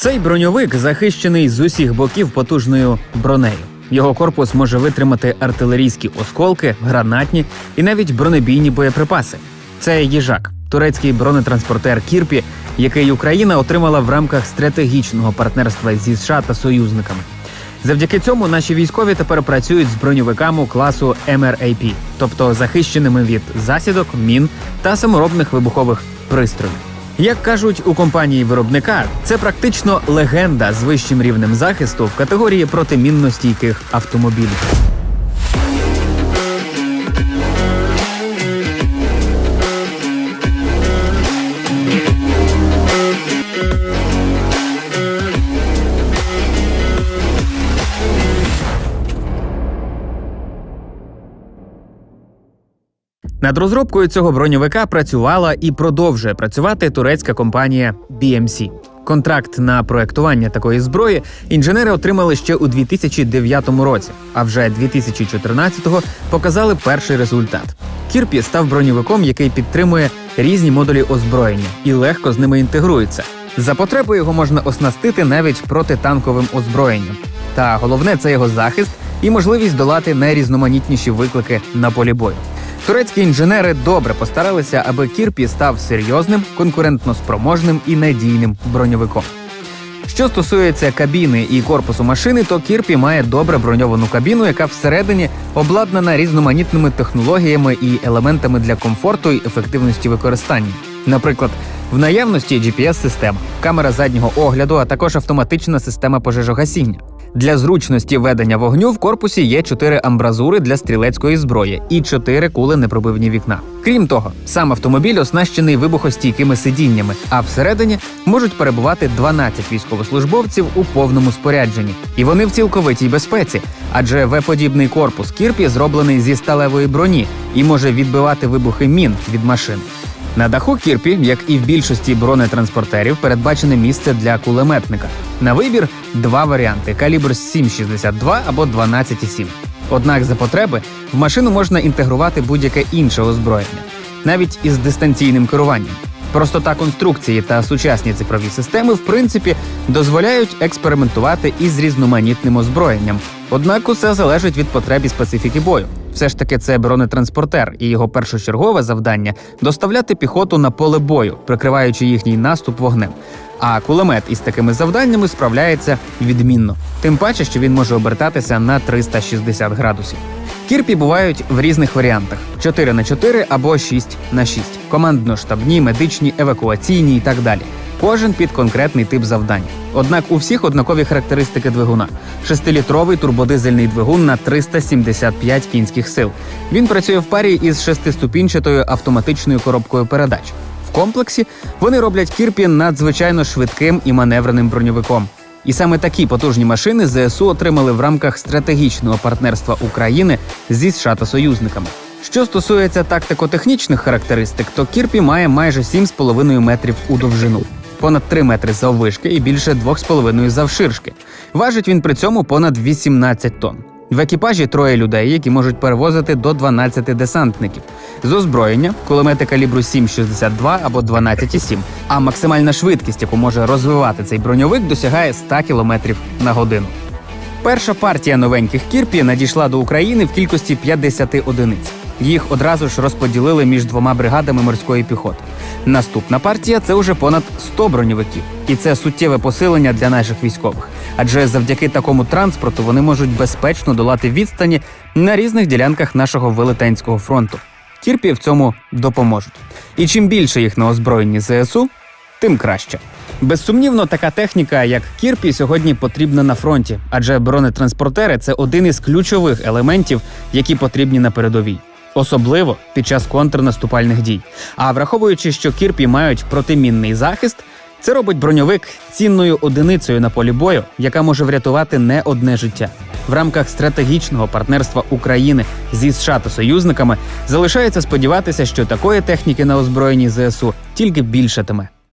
Цей броньовик захищений з усіх боків потужною бронею. Його корпус може витримати артилерійські осколки, гранатні і навіть бронебійні боєприпаси. Це їжак, турецький бронетранспортер Кірпі, який Україна отримала в рамках стратегічного партнерства зі США та союзниками. Завдяки цьому наші військові тепер працюють з броньовиками класу MRAP, тобто захищеними від засідок, мін та саморобних вибухових пристроїв. Як кажуть у компанії виробника, це практично легенда з вищим рівнем захисту в категорії протимінностійких автомобілів. Thank автомобілів. Над розробкою цього броньовика працювала і продовжує працювати турецька компанія BMC. Контракт на проектування такої зброї інженери отримали ще у 2009 році, а вже 2014-го показали перший результат. Кірпі став броньовиком, який підтримує різні модулі озброєння і легко з ними інтегрується. За потреби його можна оснастити навіть протитанковим озброєнням. Та головне це його захист і можливість долати найрізноманітніші виклики на полі бою. Турецькі інженери добре постаралися, аби Кірпі став серйозним, конкурентноспроможним і надійним броньовиком. Що стосується кабіни і корпусу машини, то Кірпі має добре броньовану кабіну, яка всередині обладнана різноманітними технологіями і елементами для комфорту і ефективності використання. Наприклад, в наявності GPS-система, камера заднього огляду, а також автоматична система пожежогасіння. Для зручності ведення вогню в корпусі є чотири амбразури для стрілецької зброї і чотири кули непробивні вікна. Крім того, сам автомобіль оснащений вибухостійкими сидіннями, а всередині можуть перебувати 12 військовослужбовців у повному спорядженні, і вони в цілковитій безпеці, адже В-подібний корпус Кірпі зроблений зі сталевої броні і може відбивати вибухи мін від машин. На даху Кірпі, як і в більшості бронетранспортерів, передбачене місце для кулеметника. На вибір два варіанти: калібр 7,62 або 12,7. Однак за потреби в машину можна інтегрувати будь-яке інше озброєння, навіть із дистанційним керуванням. Простота конструкції та сучасні цифрові системи, в принципі, дозволяють експериментувати із різноманітним озброєнням. Однак усе залежить від потреб і специфіки бою. Все ж таки, це бронетранспортер, і його першочергове завдання доставляти піхоту на поле бою, прикриваючи їхній наступ вогнем. А кулемет із такими завданнями справляється відмінно, тим паче, що він може обертатися на 360 градусів. Кірпі бувають в різних варіантах: 4 на 4 або 6 на 6 командно-штабні, медичні, евакуаційні і так далі. Кожен під конкретний тип завдань. Однак у всіх однакові характеристики двигуна: шестилітровий турбодизельний двигун на 375 кінських сил. Він працює в парі із шестиступінчатою автоматичною коробкою передач. В комплексі вони роблять Кірпі надзвичайно швидким і маневреним броньовиком. І саме такі потужні машини ЗСУ отримали в рамках стратегічного партнерства України зі США та союзниками. Що стосується тактико-технічних характеристик, то Кірпі має майже 7,5 метрів у довжину, понад 3 метри заввишки і більше 2,5 завширшки. Важить він при цьому понад 18 тонн. В екіпажі троє людей, які можуть перевозити до 12 десантників. З озброєння кулемети калібру 7,62 або 12,7. А максимальна швидкість, яку може розвивати цей броньовик, досягає 100 км на годину. Перша партія новеньких кірпі надійшла до України в кількості 50 одиниць. Їх одразу ж розподілили між двома бригадами морської піхоти. Наступна партія це вже понад 100 броньовиків, і це суттєве посилення для наших військових. Адже завдяки такому транспорту вони можуть безпечно долати відстані на різних ділянках нашого велетенського фронту. Кірпі в цьому допоможуть. І чим більше їх на озброєнні ЗСУ, тим краще. Безсумнівно, така техніка, як Кірпі, сьогодні потрібна на фронті, адже бронетранспортери це один із ключових елементів, які потрібні на передовій. Особливо під час контрнаступальних дій. А враховуючи, що кірпі мають протимінний захист, це робить броньовик цінною одиницею на полі бою, яка може врятувати не одне життя. В рамках стратегічного партнерства України зі США та союзниками залишається сподіватися, що такої техніки на озброєнні ЗСУ тільки більшатиме.